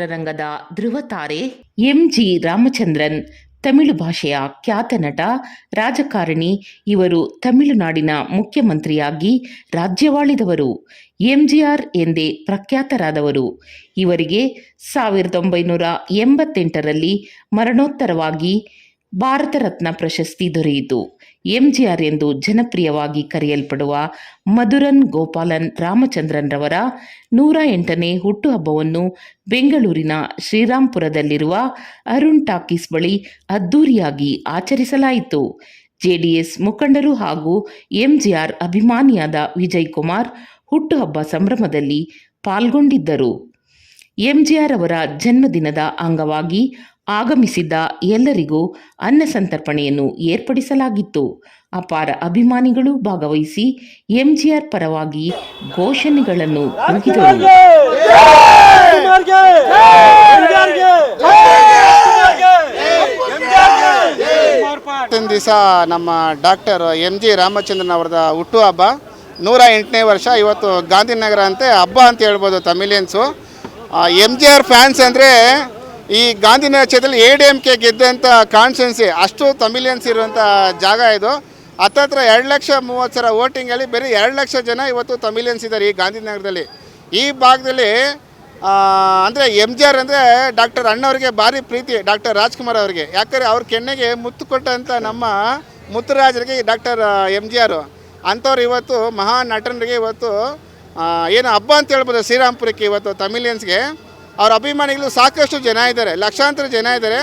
ಚಿತ್ರರಂಗದ ಧ್ರುವತಾರೆ ಎಂಜಿ ರಾಮಚಂದ್ರನ್, ತಮಿಳು ಭಾಷೆಯ ಖ್ಯಾತ ನಟ, ರಾಜಕಾರಣಿ, ಇವರು ತಮಿಳುನಾಡಿನ ಮುಖ್ಯಮಂತ್ರಿಯಾಗಿ ರಾಜ್ಯವಾಳಿದವರು. ಎಂಜಿಆರ್ ಎಂದೇ ಪ್ರಖ್ಯಾತರಾದವರು. ಇವರಿಗೆ ಸಾವಿರದ ಒಂಬೈನೂರ ಎಂಬತ್ತೆಂಟರಲ್ಲಿ ಮರಣೋತ್ತರವಾಗಿ ಭಾರತ ರತ್ನ ಪ್ರಶಸ್ತಿ ದೊರೆಯಿತು. ಎಂಜಿಆರ್ ಎಂದು ಜನಪ್ರಿಯವಾಗಿ ಕರೆಯಲ್ಪಡುವ ಮಧುರನ್, ಗೋಪಾಲನ್ ರಾಮಚಂದ್ರನ್ ರವರ ನೂರ ಎಂಟನೇ ಹುಟ್ಟುಹಬ್ಬವನ್ನು ಬೆಂಗಳೂರಿನ ಶ್ರೀರಾಂಪುರದಲ್ಲಿರುವ ಅರುಣ್ ಟಾಕೀಸ್ ಬಳಿ ಅದ್ದೂರಿಯಾಗಿ ಆಚರಿಸಲಾಯಿತು. ಜೆಡಿಎಸ್ ಮುಖಂಡರು ಹಾಗೂ ಎಂಜಿಆರ್ ಅಭಿಮಾನಿಯಾದ ವಿಜಯ್ ಕುಮಾರ್ ಹುಟ್ಟುಹಬ್ಬ ಸಂಭ್ರಮದಲ್ಲಿ ಪಾಲ್ಗೊಂಡಿದ್ದರು. ಎಂಜಿಆರ್ ಅವರ ಜನ್ಮದಿನದ ಅಂಗವಾಗಿ ಆಗಮಿಸಿದ್ದ ಎಲ್ಲರಿಗೂ ಅನ್ನ ಸಂತರ್ಪಣೆಯನ್ನು ಏರ್ಪಡಿಸಲಾಗಿತ್ತು. ಅಪಾರ ಅಭಿಮಾನಿಗಳು ಭಾಗವಹಿಸಿ ಎಂಜಿಆರ್ ಪರವಾಗಿ ಘೋಷಣೆಗಳನ್ನು ದಿವಸ ನಮ್ಮ ಡಾಕ್ಟರ್ ಎಂ ಜಿ ರಾಮಚಂದ್ರನ್ ಅವರದ ಹುಟ್ಟುಹಬ್ಬ ನೂರ ಎಂಟನೇ ವರ್ಷ, ಇವತ್ತು ಗಾಂಧಿನಗರ ಅಂತೆ ಹಬ್ಬ ಅಂತ ಹೇಳ್ಬೋದು Tamilians M G R fans ಅಂದರೆ ಈ ಗಾಂಧಿನ ಕ್ಷೇತ್ರದಲ್ಲಿ ಎ ಡಿ ಎಂ ಕೆ ಗೆದ್ದಂಥ ಕಾನ್ಸ್ಟೆನ್ಸಿ ಅಷ್ಟು ತಮಿಲಿಯನ್ಸ್ ಇರುವಂಥ ಜಾಗ ಇದು. ಹತ್ತತ್ರ ಎರಡು ಲಕ್ಷ ಮೂವತ್ತು ಸಾವಿರ ವೋಟಿಂಗಲ್ಲಿ ಬೇರೆ ಎರಡು ಲಕ್ಷ ಜನ ಇವತ್ತು ತಮಿಲಿಯನ್ಸ್ ಇದ್ದಾರೆ ಈ ಗಾಂಧಿನಗರದಲ್ಲಿ ಈ ಭಾಗದಲ್ಲಿ ಅಂದರೆ ಎಂ ಜಿ ಆರ್ ಅಂದರೆ ಡಾಕ್ಟರ್ ಅಣ್ಣವ್ರಿಗೆ ಭಾರಿ ಪ್ರೀತಿ, ಡಾಕ್ಟರ್ ರಾಜ್ಕುಮಾರ್ ಅವರಿಗೆ. ಯಾಕಂದರೆ ಅವ್ರ ಕೆನ್ನೆಗೆ ಮುತ್ತು ಕೊಟ್ಟಂಥ ನಮ್ಮ ಮುತ್ತುರಾಜರಿಗೆ ಡಾಕ್ಟರ್ ಎಂ ಜಿ ಆರು. ಅಂಥವ್ರು ಇವತ್ತು ಮಹಾನ್ ನಟನರಿಗೆ ಇವತ್ತು ಏನು ಹಬ್ಬ ಅಂತ ಹೇಳ್ಬೋದು ಶ್ರೀರಾಮ್ಪುರಕ್ಕೆ ಇವತ್ತು ತಮಿಲಿಯನ್ಸ್ಗೆ ಅವ್ರ ಅಭಿಮಾನಿಗಳು ಸಾಕಷ್ಟು ಜನ ಇದ್ದಾರೆ, ಲಕ್ಷಾಂತರ ಜನ ಇದ್ದಾರೆ.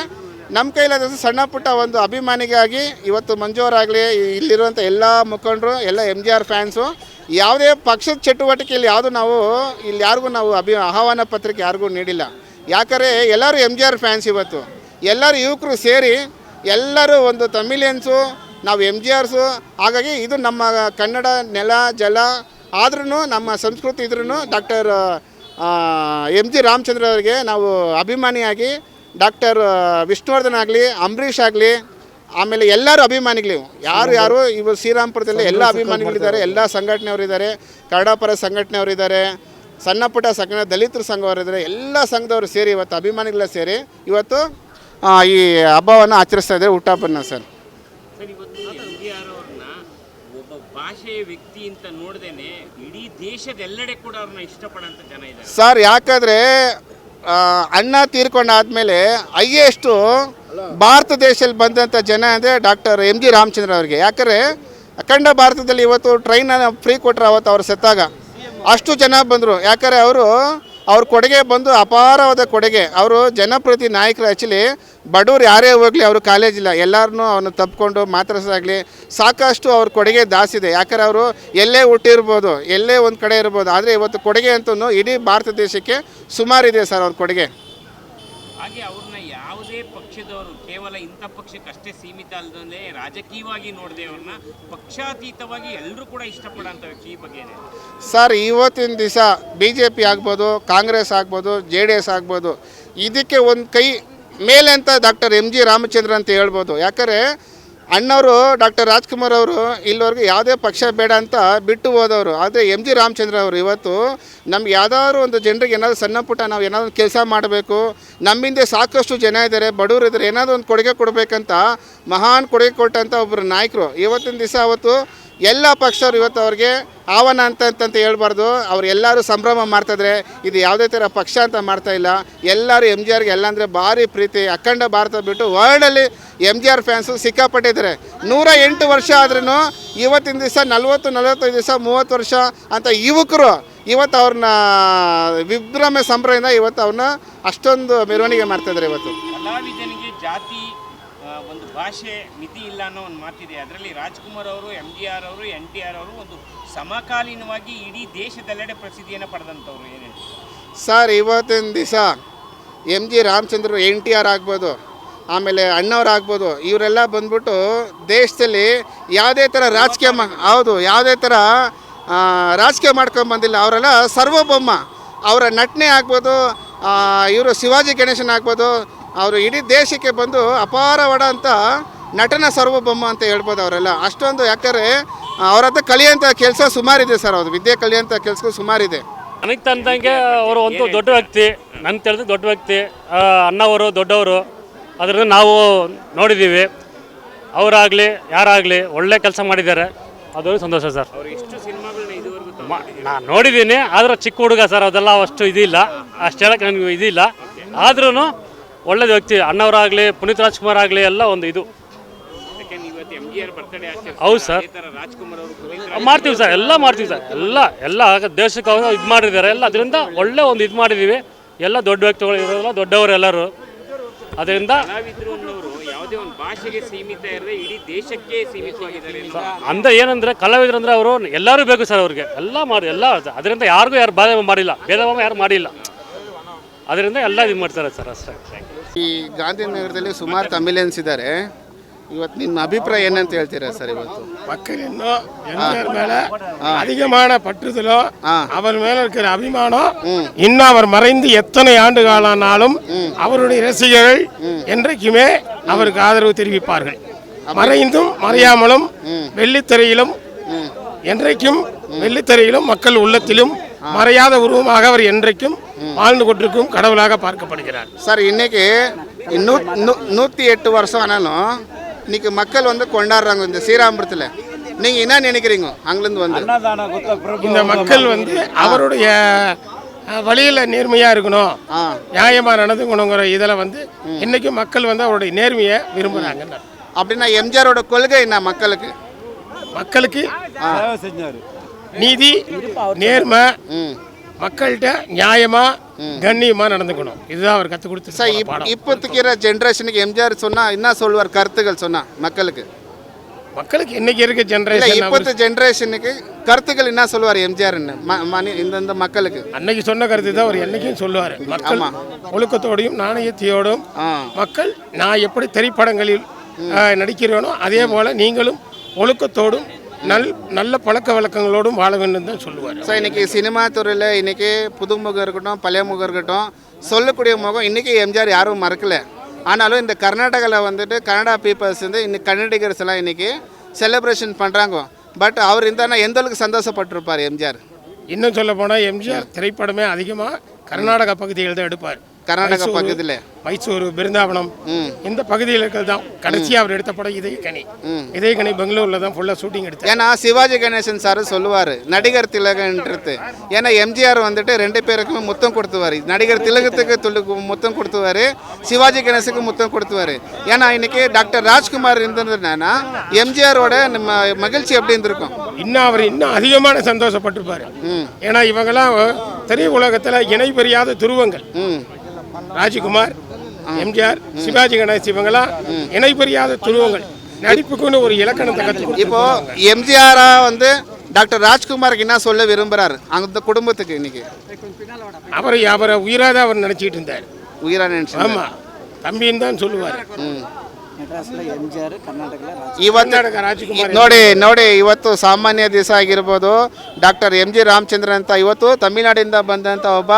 ನಮ್ಮ ಕೈಲಾದ ಸಣ್ಣ ಪುಟ್ಟ ಒಂದು ಅಭಿಮಾನಿಗಾಗಿ ಇವತ್ತು ಮಂಜೂರಾಗಲಿ ಇಲ್ಲಿರುವಂಥ ಎಲ್ಲ ಮುಖಂಡರು, ಎಲ್ಲ ಎಂ ಜಿ ಆರ್ ಫ್ಯಾನ್ಸು ಯಾವುದೇ ಪಕ್ಷದ ಚಟುವಟಿಕೆಯಲ್ಲಿ ಯಾವುದು ನಾವು ಇಲ್ಲಿ ಯಾರಿಗೂ ನಾವು ಅಭಿ, ಆಹ್ವಾನ ಪತ್ರಿಕೆ ಯಾರಿಗೂ ನೀಡಿಲ್ಲ. ಯಾಕಂದರೆ ಎಲ್ಲರೂ ಎಂ ಜಿ ಆರ್ ಫ್ಯಾನ್ಸ್ ಇವತ್ತು. ಎಲ್ಲರೂ ಯುವಕರು ಸೇರಿ ಎಲ್ಲರೂ ಒಂದು ತಮಿಲಿಯನ್ಸು ನಾವು ಎಂ ಜಿ ಆರ್ಸು ಹಾಗಾಗಿ ಇದು ನಮ್ಮ ಕನ್ನಡ ನೆಲ, ಜಲ ಆದ್ರೂ ನಮ್ಮ ಸಂಸ್ಕೃತಿ ಇದ್ರೂ ಡಾಕ್ಟರ್ ಎಂ ಜಿ ರಾಮಚಂದ್ರ ಅವರಿಗೆ ನಾವು ಅಭಿಮಾನಿಯಾಗಿ ಡಾಕ್ಟರ್ ವಿಷ್ಣುವರ್ಧನ್ ಆಗಲಿ ಅಂಬರೀಷ್ ಆಗಲಿ ಆಮೇಲೆ ಎಲ್ಲರೂ ಅಭಿಮಾನಿಗಳು ಯಾರು ಯಾರು ಇವರು ಶ್ರೀರಾಮ್ಪುರದಲ್ಲಿ ಎಲ್ಲ ಅಭಿಮಾನಿಗಳಿದ್ದಾರೆ ಎಲ್ಲ ಸಂಘಟನೆಯವರಿದ್ದಾರೆ ಕನ್ನಡ ಪರ ಸಂಘಟನೆಯವರಿದ್ದಾರೆ ಸಣ್ಣ ಪುಟ್ಟ ಸಂಘ ದಲಿತರ ಸಂಘವರಿದ್ದಾರೆ ಎಲ್ಲ ಸಂಘದವರು ಸೇರಿ ಇವತ್ತು ಅಭಿಮಾನಿಗಳ ಸೇರಿ ಇವತ್ತು ಈ ಹಬ್ಬವನ್ನು ಆಚರಿಸ್ತಾ ಇದ್ದಾರೆ ಹುಟ್ಟಹಬ್ಬನ ಸರ್ ಇವತ್ತು ಎಂ ಜಿ ಆರ್ ಅವ್ರನ್ನ ಒಬ್ಬ ಭಾಷೆಯ ವ್ಯಕ್ತಿ ಅಂತ ನೋಡ್ದೇನೆ ಇಡೀ ದೇಶದೆಲ್ಲೆಡೆ ಕೂಡ ಅವ್ರನ್ನ ಇಷ್ಟಪಡೋಂಥ ಜನ ಇದ್ದಾರೆ. ಸರ್ ಯಾಕಂದರೆ ಅಣ್ಣ ತೀರ್ಕೊಂಡಾದ್ಮೇಲೆ ಹೈಯೆಸ್ಟು ಭಾರತ ದೇಶದಲ್ಲಿ ಬಂದಂಥ ಜನ ಅಂದರೆ ಡಾಕ್ಟರ್ ಎಂ ಜಿ ರಾಮಚಂದ್ರ ಅವರಿಗೆ. ಯಾಕಂದರೆ ಅಖಂಡ ಭಾರತದಲ್ಲಿ ಇವತ್ತು ಟ್ರೈನನ್ನು ಫ್ರೀ ಕೊಟ್ಟರು ಅವತ್ತು ಅವ್ರು ಸತ್ತಾಗ. ಅಷ್ಟು ಜನ ಬಂದರು. ಯಾಕಂದರೆ ಅವರು ಅವ್ರ ಕೊಡುಗೆ ಬಂದು ಅಪಾರವಾದ ಕೊಡುಗೆ. ಅವರು ಜನಪ್ರತಿ ನಾಯಕರು ಆ್ಯಕ್ಚುಲಿ ಬಡವ್ರು ಯಾರೇ ಹೋಗಲಿ ಅವರು ಕಾಲೇಜಿಲ್ಲ ಎಲ್ಲರನ್ನೂ ಅವನು ತಪ್ಪಿಕೊಂಡು ಮಾತಾಡ್ಸೋದಾಗಲಿ ಸಾಕಷ್ಟು ಅವ್ರ ಕೊಡುಗೆ ದಾಸಿದೆ. ಯಾಕಂದ್ರೆ ಅವರು ಎಲ್ಲೇ ಹುಟ್ಟಿರ್ಬೋದು, ಎಲ್ಲೇ ಒಂದು ಕಡೆ ಇರ್ಬೋದು. ಆದರೆ ಇವತ್ತು ಕೊಡುಗೆ ಅಂತೂ ಇಡೀ ಭಾರತ ದೇಶಕ್ಕೆ ಸುಮಾರಿದೆ ಸರ್ ಅವ್ರ ಕೊಡುಗೆ. ಹಾಗೆ ಅವ್ರನ್ನ ಪಕ್ಷದವರು ಕೇವಲ ಇಂಥ ಪಕ್ಷಕ್ಕಷ್ಟೇ ಸೀಮಿತ ಅಲ್ಲದೇ ರಾಜಕೀಯವಾಗಿ ನೋಡದೆ ಅವ್ರನ್ನ ಪಕ್ಷಾತೀತವಾಗಿ ಎಲ್ಲರೂ ಕೂಡ ಇಷ್ಟಪಡೋಂಥ ವ್ಯಕ್ತಿ ಈ ಬಗ್ಗೆ ಸರ್, ಇವತ್ತಿನ ದಿವಸ ಬಿ ಜೆ ಪಿ ಆಗ್ಬೋದು, ಕಾಂಗ್ರೆಸ್ ಆಗ್ಬೋದು, ಜೆ ಡಿ ಎಸ್ ಆಗ್ಬೋದು, ಇದಕ್ಕೆ ಒಂದು ಕೈ ಮೇಲೆ ಅಂತ ಡಾಕ್ಟರ್ ಎಂ ಜಿ ರಾಮಚಂದ್ರ ಅಂತ ಹೇಳ್ಬೋದು. ಯಾಕಂದರೆ ಅಣ್ಣವರು ಡಾಕ್ಟರ್ ರಾಜ್ಕುಮಾರ್ ಅವರು ಇಲ್ಲಿವರೆಗೂ ಯಾವುದೇ ಪಕ್ಷ ಬೇಡ ಅಂತ ಬಿಟ್ಟು ಹೋದವರು. ಆದರೆ ಎಂ ಜಿ ರಾಮಚಂದ್ರ ಅವರು ಇವತ್ತು ನಮ್ಗೆ ಯಾವ್ದಾದ್ರು ಒಂದು ಜನರಿಗೆ ಏನಾದರೂ ಸಣ್ಣ ಪುಟ್ಟ ನಾವು ಏನಾದರೂ ಕೆಲಸ ಮಾಡಬೇಕು ನಮ್ಮಿಂದ ಸಾಕಷ್ಟು ಜನ ಇದ್ದಾರೆ, ಬಡವರು ಇದ್ದಾರೆ, ಏನಾದರೂ ಒಂದು ಕೊಡುಗೆ ಕೊಡಬೇಕಂತ ಮಹಾನ್ ಕೊಡುಗೆ ಕೊಟ್ಟಂಥ ಒಬ್ಬರು ನಾಯಕರು. ಇವತ್ತಿನ ದಿವಸ ಅವತ್ತು ಎಲ್ಲ ಪಕ್ಷವ್ರು ಇವತ್ತು ಅವ್ರಿಗೆ ಆವನ ಅಂತ ಅಂತಂತ ಹೇಳ್ಬಾರ್ದು. ಅವ್ರು ಎಲ್ಲರೂ ಸಂಭ್ರಮ ಮಾಡ್ತಾಯಿದ್ರೆ ಇದು ಯಾವುದೇ ಥರ ಪಕ್ಷ ಅಂತ ಮಾಡ್ತಾ ಇಲ್ಲ. ಎಲ್ಲರೂ ಎಂ ಜಿ ಆರ್ಗೆ ಎಲ್ಲ ಅಂದರೆ ಭಾರಿ ಪ್ರೀತಿ. ಅಖಂಡ ಭಾರತ ಬಿಟ್ಟು ವರ್ಲ್ಡಲ್ಲಿ ಎಂ ಜಿ ಆರ್ ಫ್ಯಾನ್ಸು ಸಿಕ್ಕಾಪಟ್ಟಿದ್ದಾರೆ. ನೂರ ಎಂಟು ವರ್ಷ ಆದ್ರೂ ಇವತ್ತಿನ ದಿವಸ ನಲ್ವತ್ತು, ನಲವತ್ತೈದು ದಿವಸ, ಮೂವತ್ತು ವರ್ಷ ಅಂತ ಯುವಕರು ಇವತ್ತು ಅವ್ರನ್ನ ವಿಭ್ರಮೆ ಸಂಭ್ರಮದಿಂದ ಇವತ್ತು ಅವ್ರನ್ನ ಅಷ್ಟೊಂದು ಮೆರವಣಿಗೆ ಮಾಡ್ತಾಯಿದ್ದಾರೆ ಇವತ್ತು. ಜಾತಿ ಭಾಷೆ ಮಿತಿ ಇಲ್ಲ ಅನ್ನೋ ಒಂದು ಮಾತಿದೆ. ಅದರಲ್ಲಿ ರಾಜ್ಕುಮಾರ್ ಅವರು ಎಂ ಜಿ ಆರ್ ಅವರು ಎನ್ ಟಿ ಆರ್ ಅವರು ಒಂದು ಸಮಕಾಲೀನವಾಗಿ ಇಡೀ ದೇಶದೆಲ್ಲೆಡೆ ಪ್ರಸಿದ್ಧಿಯನ್ನು ಪಡೆದಂಥವ್ರು ಏನೇನು? ಸರ್, ಇವತ್ತಿನ ದಿವಸ M G Ramachandra N T R ಆಗ್ಬೋದು, ಆಮೇಲೆ ಅಣ್ಣವ್ರು ಆಗ್ಬೋದು, ಇವರೆಲ್ಲ ಬಂದ್ಬಿಟ್ಟು ದೇಶದಲ್ಲಿ ಯಾವುದೇ ಥರ ರಾಜಕೀಯ ಮಾ ಹೌದು, ಯಾವುದೇ ಥರ ರಾಜಕೀಯ ಮಾಡ್ಕೊಂಡು ಬಂದಿಲ್ಲ. ಅವರೆಲ್ಲ ಸರ್ವಭೌಮ. ಅವರ ನಟನೆ ಆಗ್ಬೋದು ಇವರು ಶಿವಾಜಿ ಗಣೇಶನ್ ಆಗ್ಬೋದು ಅವರು ಇಡೀ ದೇಶಕ್ಕೆ ಬಂದು ಅಪಾರವಾದ ಅಂತ ನಟನ ಸರ್ವಭೌಮ ಅಂತ ಹೇಳ್ಬೋದು ಅವರೆಲ್ಲ. ಅಷ್ಟೊಂದು ಯಾಕಂದರೆ ಅವ್ರ ಹತ್ರ ಕಲಿಯೋಂಥ ಕೆಲಸ ಸುಮಾರಿದೆ ಸರ್ ಅವ್ರು ವಿದ್ಯೆ ಕಲಿಯೋಂಥ ಕೆಲಸ ಸುಮಾರಿದೆ. ನನಗೆ ತಂದಂಗೆ ಅವರು ಒಂದು ದೊಡ್ಡ ವ್ಯಕ್ತಿ ನನ್ನ ತಿಳಿದು ದೊಡ್ಡ ವ್ಯಕ್ತಿ ಅಣ್ಣವರು ದೊಡ್ಡವರು ಅದರಿಂದ ನಾವು ನೋಡಿದ್ದೀವಿ ಅವರಾಗಲಿ ಯಾರಾಗಲಿ ಒಳ್ಳೆ ಕೆಲಸ ಮಾಡಿದ್ದಾರೆ. ಅದು ಸಂತೋಷ ಸರ್. ಅವರು ಎಷ್ಟು ಸಿನಿಮಾಗಳನ್ನ ಇದುವರೆಗೂ ನಾನು ನೋಡಿದ್ದೀನಿ ಆದ್ರೆ ಚಿಕ್ಕ ಹುಡುಗ ಸರ್ ಅದೆಲ್ಲ ಅಷ್ಟು ಇದಿಲ್ಲ. ಅಷ್ಟು ಹೇಳಕ್ಕೆ ನನಗೆ ಇದಿಲ್ಲ. ಆದ್ರೂ ಒಳ್ಳೆಯ ವ್ಯಕ್ತಿ ಅಣ್ಣವರಾಗಲಿ ಪುನೀತ್ ರಾಜ್ಕುಮಾರ್ ಆಗಲಿ ಎಲ್ಲ ಒಂದು ಇದು. ಹೌದು ಸರ್. ಮಾಡ್ತೀವಿ ಸರ್ ಎಲ್ಲ ಮಾಡ್ತೀವಿ ಸರ್ ಎಲ್ಲ ಎಲ್ಲ ದೇಶಕ್ಕೆ ಅವರು ಇದು ಮಾಡಿದ್ದಾರೆ ಎಲ್ಲ ಅದರಿಂದ ಒಳ್ಳೆ ಒಂದು ಇದು ಮಾಡಿದ್ದೀವಿ. ಎಲ್ಲ ದೊಡ್ಡ ವ್ಯಕ್ತಿಗಳು ಇರೋಲ್ಲ ದೊಡ್ಡವರು ಎಲ್ಲರೂ ಅದರಿಂದ ಅಂದ್ರೆ ಏನಂದ್ರೆ ಕಲಾವಿದ್ರು ಅಂದ್ರೆ ಅವರು ಎಲ್ಲರೂ ಬೇಕು ಸರ್ ಅವ್ರಿಗೆ. ಎಲ್ಲ ಮಾಡಿ ಎಲ್ಲ ಅದರಿಂದ ಯಾರಿಗೂ ಯಾರು ಬಾಧೆ ಮಾಡಿಲ್ಲ ಭೇದ ಭಾವ ಯಾರು ಮಾಡಿಲ್ಲ. ಅದರಿಂದ ಎಲ್ಲ ಇದು ಮಾಡ್ತಾರೆ ಸರ್ ಅಷ್ಟೇ. ಈ ಗಾಂಧಿನಗರದಲ್ಲಿ ಸುಮಾರು ತಮಿಳಿಯನ್ಸ್ ಇದ್ದಾರೆ ಇವತ್ತು ನಿಮ್ಮ ಅಭಿಪ್ರಾಯ ಏನಂತ ಹೇಳ್ತೀರಾ ಸರ್ ಇವತ್ತು மக்கள் இன்னும் எம்ஜிஆர் மேல அதிகமான பற்றுதலோ அவர் மேல இருக்கிற அபிமானம் இன்னும் அவர் மறைந்து எத்தனை ஆண்டு காலானாலும் அவருடைய ரசிகர்கள் என்றைக்குமே அவருக்கு ஆதரவு தெரிவிப்பார்கள் மறைந்தும் மறையாமலும் வெள்ளித்திரையிலும் என்றைக்கும் வெள்ளித்திரையிலும் மக்கள் உள்ளத்திலும் மறையாத உருவமாக அவர் என்றைக்கும் வாழ்ந்து கொண்டிருக்கும் கடவுளாக பார்க்கப்படுகிறார். சார் இன்னைக்கு நூற்றி எட்டு வருஷம் ஆனாலும் இன்னைக்கு மக்கள் வந்து கொண்டாடுறாங்க இந்த ஸ்ரீராமபுரத்தில். நீங்கள் என்ன நினைக்கிறீங்க? அங்கிருந்து வந்து. இந்த மக்கள் வந்து அவருடைய வழியில நேர்மையா இருக்கணும். ஆ. நியாயமா நடந்துக்கணுங்கிற இதில் வந்து இன்னைக்கு மக்கள் வந்து அவருடைய நேர்மையை விரும்புகிறாங்க அப்படின்னா எம்ஜிஆரோட கொள்கை என்ன மக்களுக்கு? மக்களுக்கு நீதி நேர்மை மக்கள்கிட்ட நியாயமா கண்ணியமா நடந்துக்கணும். இதுதான் அவர் கற்றுக் கொடுத்து சார் இப் இப்போத்துக்கிற ஜென்ரேஷனுக்கு எம்ஜிஆர் சொன்னால் என்ன சொல்லுவார் கருத்துக்கள் சொன்னால் மக்களுக்கு? மக்களுக்கு இன்னைக்கு இருக்க ஜென்ரேஷன்? இப்போத்து ஜென்ரேஷனுக்கு கருத்துக்கள் என்ன சொல்லுவார் எம்ஜிஆர்னு ம மணி இந்த இந்த மக்களுக்கு. அன்னைக்கு சொன்ன கருத்து தான் அவர் என்னைக்கும் சொல்லுவார். மக்கள் ஒழுக்கத்தோடையும் நாணயத்தையோடும் மக்கள் நான் எப்படி திரைப்படங்களில் நடிக்கிறேனோ அதே போல நீங்களும் ஒழுக்கத்தோடும் நல் நல்ல பழக்க வழக்கங்களோடும் வாழ வேண்டும் தான் சொல்லுவார். ஸோ இன்னைக்கு சினிமா துறையில் இன்னைக்கு புதுமுகம் இருக்கட்டும் பழைய முகம் இருக்கட்டும் சொல்லக்கூடிய முகம் இன்னைக்கு எம்ஜிஆர் யாரும் மறக்கல. ஆனாலும் இந்த கர்நாடகாவில் வந்துட்டு கன்னடா பீப்புள்ஸ் வந்து இன்னைக்கு கன்னடிகர்ஸ் எல்லாம் இன்னைக்கு செலிப்ரேஷன் பண்ணுறாங்க பட் அவர் இருந்தால் எந்த அளவுக்கு சந்தோஷப்பட்டிருப்பார் எம்ஜிஆர்? இன்னும் சொல்ல போனால் எம்ஜிஆர் திரைப்படமே அதிகமாக கர்நாடகா பகுதிகள் தான் எடுப்பார். கர்நாடகா பக்கத்தில் மைசூர் பிருந்தாவனம் இந்த பகுதியில் இருக்கிறது தான். கடைசியாக அவர் எடுத்த படம் இதய கனி இதய கனி பெங்களூரில் தான் ஃபுல்லாக ஷூட்டிங் எடுத்தார். ஏன்னா சிவாஜி கணேசன் சார் சொல்லுவார் நடிகர் திலகன்றது. ஏன்னா எம்ஜிஆர் வந்துட்டு ரெண்டு பேருக்குமே முத்தம் கொடுத்துவார். நடிகர் திலகத்துக்கு துள்ளு முத்தம் கொடுத்துவார் சிவாஜி கணேசுக்கு முத்தம் கொடுத்துவார். ஏன்னா இன்னைக்கு டாக்டர் ராஜ்குமார் இருந்ததுன்னா எம்ஜிஆரோட நம்ம மகிழ்ச்சி எப்படி இருந்திருக்கும்? இன்னும் அவர் இன்னும் அதிகமான சந்தோஷப்பட்டிருப்பார். ஏன்னா இவங்கெல்லாம் திரை உலகத்தில் இணை பெரியாத துருவங்கள். ராஜ்குமார் எம்ஜிஆர் சிவாஜி கணேஷ் இவங்கெல்லாம் இணை பெரியாத துருவங்கள் நடிப்புக்குன்னு ஒரு இலக்கணத்தை கற்றுக் இப்போ எம்ஜிஆரா வந்து டாக்டர் ராஜ்குமாருக்கு என்ன சொல்ல விரும்புறாரு அந்த குடும்பத்துக்கு இன்னைக்கு அவரை அவரை உயிராக அவர் நினச்சிக்கிட்டு இருந்தார் உயிரா நினைச்சு ஆமாம் தம்பின்னு தான் சொல்லுவார் ಇವತ್ತು ಕರ್ನಾಟಕ ರಾಜ್ಕುಮಾರ್ ನೋಡಿ ನೋಡಿ ಇವತ್ತು ಸಾಮಾನ್ಯ ದಿವಸ ಆಗಿರ್ಬೋದು ಡಾಕ್ಟರ್ ಎಂ ಜಿ ರಾಮಚಂದ್ರ ಅಂತ ಇವತ್ತು ತಮಿಳ್ನಾಡಿಂದ ಬಂದಂಥ ಒಬ್ಬ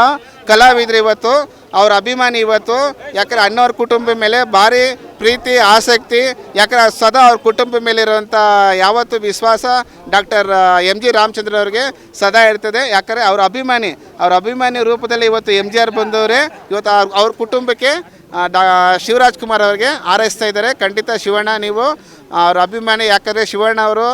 ಕಲಾವಿದ್ರು ಇವತ್ತು, ಅವ್ರ ಅಭಿಮಾನಿ ಇವತ್ತು, ಯಾಕಂದ್ರೆ ಅಣ್ಣವ್ರ ಕುಟುಂಬ ಮೇಲೆ ಭಾರಿ ಪ್ರೀತಿ, ಆಸಕ್ತಿ, ಯಾಕಂದ್ರೆ ಸದಾ ಅವ್ರ ಕುಟುಂಬ ಮೇಲೆ ಇರುವಂಥ ಯಾವತ್ತು ವಿಶ್ವಾಸ ಡಾಕ್ಟರ್ ಎಂ ಜಿ ರಾಮಚಂದ್ರ ಅವ್ರಿಗೆ ಸದಾ ಇರ್ತದೆ. ಯಾಕಂದರೆ ಅವ್ರ ಅಭಿಮಾನಿ ಅವ್ರ ಅಭಿಮಾನಿ ರೂಪದಲ್ಲಿ ಇವತ್ತು ಎಂ ಜಿ ಆರ್ ಬಂದವರೇ. ಇವತ್ತು ಅವ್ರ ಅವ್ರ ಕುಟುಂಬಕ್ಕೆ ಡಾ, ಶಿವರಾಜ್ ಕುಮಾರ್ ಅವರಿಗೆ ಹಾರೈಸ್ತಾ ಇದ್ದಾರೆ. ಖಂಡಿತ ಶಿವಣ್ಣ ನೀವು ಅವ್ರ ಅಭಿಮಾನಿ, ಯಾಕಂದರೆ ಶಿವಣ್ಣ ಅವರು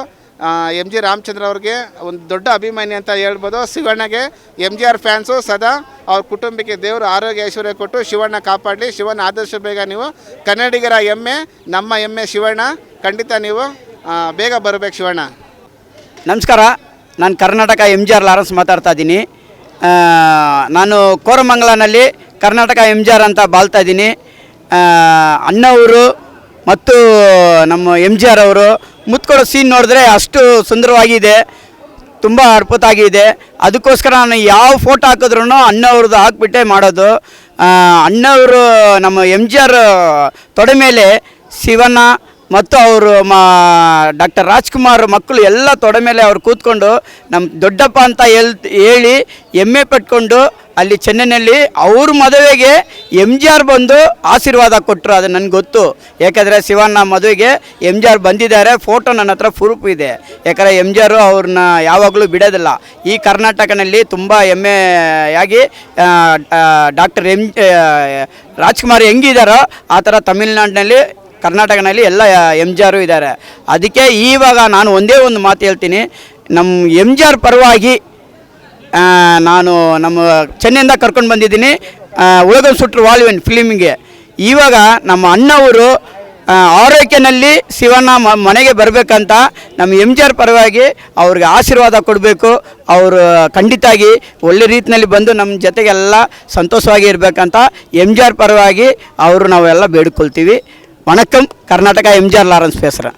ಎಂ ಜಿ ರಾಮಚಂದ್ರ ಅವ್ರಿಗೆ ಒಂದು ದೊಡ್ಡ ಅಭಿಮಾನಿ ಅಂತ ಹೇಳ್ಬೋದು. ಶಿವಣ್ಣಗೆ ಎಂ ಜಿ ಆರ್ ಫ್ಯಾನ್ಸು ಸದಾ ಅವ್ರ ಕುಟುಂಬಕ್ಕೆ ದೇವರು ಆರೋಗ್ಯ ಐಶ್ವರ್ಯ ಕೊಟ್ಟು ಶಿವಣ್ಣ ಕಾಪಾಡಲಿ. ಶಿವಣ್ಣ ಆದರ್ಶ ಬೇಗ ನೀವು ಕನ್ನಡಿಗರ ಹೆಮ್ಮೆ, ನಮ್ಮ ಎಮ್ಮೆ ಶಿವಣ್ಣ. ಖಂಡಿತ ನೀವು ಬೇಗ ಬರಬೇಕು ಶಿವಣ್ಣ. ನಮಸ್ಕಾರ. ನಾನು Karnataka M G R Lawrence ಮಾತಾಡ್ತಾ ಇದ್ದೀನಿ. ನಾನು ಕೋರಮಂಗಲನಲ್ಲಿ ಕರ್ನಾಟಕ ಎಂ ಜಿ ಆರ್ ಅಂತ ಬಾಳ್ತಾ ಇದ್ದೀನಿ. ಅಣ್ಣವರು ಮತ್ತು ನಮ್ಮ ಎಂ ಜಿ ಆರ್ ಅವರು ಮುತ್ಕೊಡೋ ಸೀನ್ ನೋಡಿದ್ರೆ ಅಷ್ಟು ಸುಂದರವಾಗಿದೆ, ತುಂಬ ಅದ್ಭುತ ಆಗಿದೆ ಅದಕ್ಕೋಸ್ಕರ ನಾನು ಯಾವ ಫೋಟೋ ಹಾಕಿದ್ರೂ ಅಣ್ಣವ್ರದ್ದು ಹಾಕ್ಬಿಟ್ಟೆ ಮಾಡೋದು. ಅಣ್ಣವರು ನಮ್ಮ ಎಂ ಜಿ ಆರ್ ತೊಡೆ ಮೇಲೆ ಶಿವಣ್ಣ ಮತ್ತು ಅವರು ಮಾ ಡಾಕ್ಟರ್ ರಾಜ್ಕುಮಾರ್ ಮಕ್ಕಳು ಎಲ್ಲ ತೊಡೆ ಮೇಲೆ ಅವ್ರು ಕೂತ್ಕೊಂಡು ನಮ್ಮ ದೊಡ್ಡಪ್ಪ ಅಂತ ಹೇಳ್, ಹೇಳಿ ಹೆಮ್ಮೆ ಪಟ್ಕೊಂಡು ಅಲ್ಲಿ ಚೆನ್ನೈನಲ್ಲಿ ಅವ್ರ ಮದುವೆಗೆ ಎಂ ಜಿ ಆರ್ ಬಂದು ಆಶೀರ್ವಾದ ಕೊಟ್ಟರು, ಅದು ನನಗೆ ಗೊತ್ತು. ಯಾಕಂದರೆ ಶಿವಣ್ಣ ಮದುವೆಗೆ ಎಂ ಜಿ ಆರ್ ಬಂದಿದ್ದಾರೆ, ಫೋಟೋ ನನ್ನ ಹತ್ರ ಪ್ರೂಫ್ ಇದೆ. ಯಾಕಂದರೆ ಎಂ ಜಿ ಆರು ಅವ್ರನ್ನ ಯಾವಾಗಲೂ ಬಿಡೋದಿಲ್ಲ. ಈ ಕರ್ನಾಟಕನಲ್ಲಿ ತುಂಬ ಹೆಮ್ಮೆಯಾಗಿ ಡಾಕ್ಟರ್ ಎಂ ರಾಜ್ಕುಮಾರ್ ಹೆಂಗಿದಾರೋ ಆ ಥರ ತಮಿಳ್ನಾಡಿನಲ್ಲಿ ಕರ್ನಾಟಕನಲ್ಲಿ ಎಲ್ಲ ಎಂ ಜಿ ಆರು ಇದ್ದಾರೆ. ಅದಕ್ಕೆ ಇವಾಗ ನಾನು ಒಂದೇ ಒಂದು ಮಾತು ಹೇಳ್ತೀನಿ. ನಮ್ಮ ಎಂ ಜಿ ಆರ್ ಪರವಾಗಿ ನಾನು ನಮ್ಮ ಚೆನ್ನೈಯಿಂದ ಕರ್ಕೊಂಡು ಬಂದಿದ್ದೀನಿ ಉಳಗ ಸುಟ್ರು ವಾಲ್ವೆನ್ ಫಿಲಿಮಿಗೆ. ಇವಾಗ ನಮ್ಮ ಅಣ್ಣವರು ಆರೋಗ್ಯನಲ್ಲಿ ಶಿವಣ್ಣ ಮನೆಗೆ ಬರಬೇಕಂತ ನಮ್ಮ ಎಂ ಜಿ ಆರ್ ಪರವಾಗಿ ಅವ್ರಿಗೆ ಆಶೀರ್ವಾದ ಕೊಡಬೇಕು. ಅವರು ಖಂಡಿತಾಗಿ ಒಳ್ಳೆ ರೀತಿಯಲ್ಲಿ ಬಂದು ನಮ್ಮ ಜೊತೆಗೆಲ್ಲ ಸಂತೋಷವಾಗಿ ಇರಬೇಕಂತ ಎಂ ಜಿ ಆರ್ ಪರವಾಗಿ ಅವರು ನಾವೆಲ್ಲ ಬೇಡಿಕೊಳ್ತೀವಿ. வணக்கம். கர்நாடகா எம்ஜிஆர் லாரன்ஸ் பேசுகிறேன்